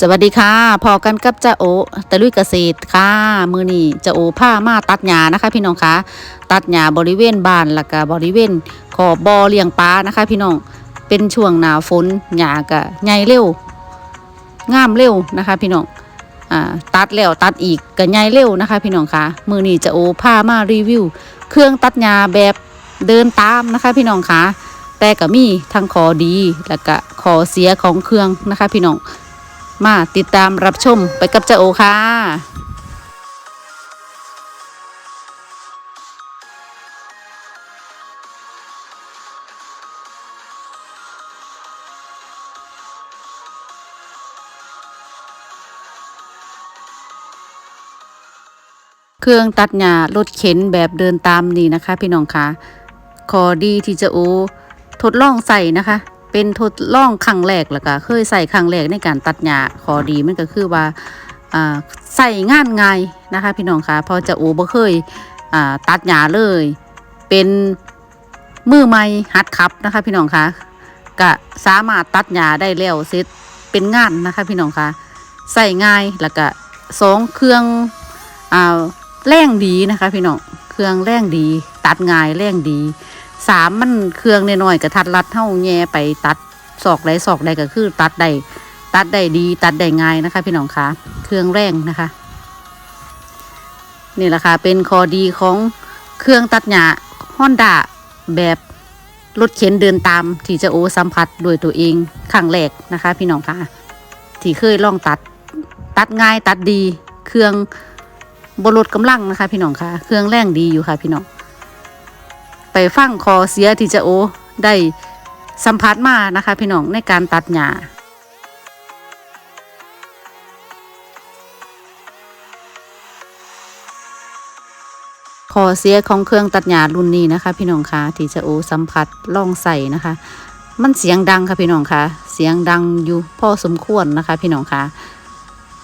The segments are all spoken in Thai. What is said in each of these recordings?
สวัสดีค่ะพอกันกับจ้าโอตะลุยเกษตรค่ะ มือนี้จ้าโอผ้ามาตัดหญ้านะคะ พี่น้องคะตัดหญ้าบริเวณบ้านแล้วก็บริเวณขอบบ่อเลี้ยงปลานะคะ พี่น้องเป็นช่วงหนาฝนหญ้าก็ใหญ่เร็วงามเร็วนะคะ พี่น้องอ่าตัดแล้วตัดอีกก็ใหญ่เร็วนะคะ พี่น้องคะมือนี้จ้าโอผ้ามารีวิว เครื่องตัดหญ้าแบบเดินตามนะคะ พี่น้องคะแต่ก็มีทั้งขอดีแล้วก็ขอเสียของเครื่องนะคะ พี่น้อง มาติดตามรับชมไปกับเจ้าโอค่ะเครื่องตัดหญ้ารถเข็นแบบเดินตามนี่นะคะ พี่น้องคะขอดีที่เจะโอทดลองใส่นะคะ เป็นทดลองครั้งแรกแล้วก็เคยใส่ครั้งแรกในการตัดหญ้าขอดีมันก็คือว่าใส่งานง่ายนะคะ พี่น้องคะพอจะโอบ่เคยตัดหญ้าเลย เป็นมือใหม่หัดขับนะคะ พี่น้องคะก็สามารถตัดหญ้าได้แล้วเสร็จเป็นงานนะคะ พี่น้องคะใส่ง่ายแล้วก็สองเครื่องอ่าแรงดีนะคะ พี่น้องเครื่องแรงดี ตัดง่ายแรงดี สามมันเครื่องน้อยๆกระทัดรัดเท่าแง่ไปตัดศอกใดศอกใดก็คือ ตัดได้ตัดได้ดี ตัดได้ง่ายนะคะ พี่น้องคะเครื่องแรงนะคะ นี่แหละค่ะเป็นข้อดีของเครื่องตัดหญ้าฮอนด้าแบบรถเข็นเดินตามที่จะโอสัมผัสด้วยตัวเองครั้งแรกนะคะ พี่น้องคะที่เคยลองตัด ตัดง่ายตัดดี เครื่องบลดกำลังนะคะ พี่น้องคะเครื่องแรงดีอยู่ค่ะ พี่น้อง ไปฟังคอเสียที่จะโอได้สัมผัสมานะคะพี่น้องในการตัดหญ้าคอเสียของเครื่องตัดหญ้ารุ่นนี้นะคะ พี่น้องคะที่จะโอสัมผัสล่องใส่นะคะ มันเสียงดังค่ะพี่น้องคะเสียงดังอยู่พอสมควรนะคะ พี่น้องคะ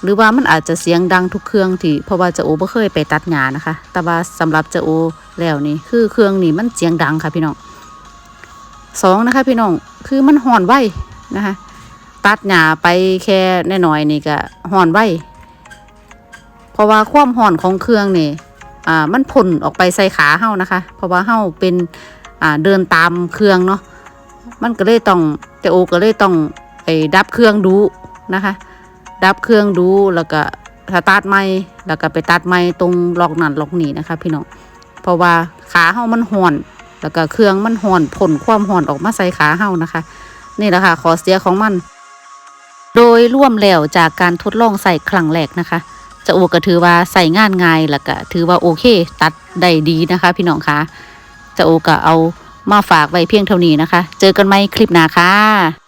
หรือว่ามันอาจจะเสียงดังทุกเครื่องที่เพราะว่าจะโอบ่เคยไปตัดหญ้านะคะ แต่ว่าสำหรับจะโอแล้วนี่คือเครื่องนี่มันเสียงดังค่ะพี่น้องสองนะคะ พี่น้องคือมันห่อนไวนะคะ ตัดหญ้าไปแค่น้อยๆนี่ก็ห่อนไวเพราะว่าความห่อนของเครื่องนี่อ่ามันพ่นออกไปใส่ขาเฮานะคะ เพราะว่าเฮาเป็นอ่าเดินตามเครื่องเนาะมันก็เลยต้องเจะโอก็เลยต้องไปดับเครื่องดูนะคะ ดับเครื่องดูแล้วก็สตาร์ทไม่แล้วก็ไปตัดไม่ตรงล็อกนั่นล็อกนี่นะคะ พี่น้องเพราะว่าขาเฮามันห่อนแล้วก็เครื่องมันห่อนผลความห่อนออกมาใส่ขาเฮานะคะ นี่แหละค่ะขอเสียของมัน โดยร่วมแล้วจากการทดลองใส่ครั้งแรกนะคะจะโอก็ถือว่าใส่งานง่ายแล้วก็ถือว่าโอเค ตัดได้ดีนะคะ พี่น้องคะจะโอก็เอามาฝากไว้เพียงเท่านี้นะคะ เจอกันไหมคลิปหน้าค่ะ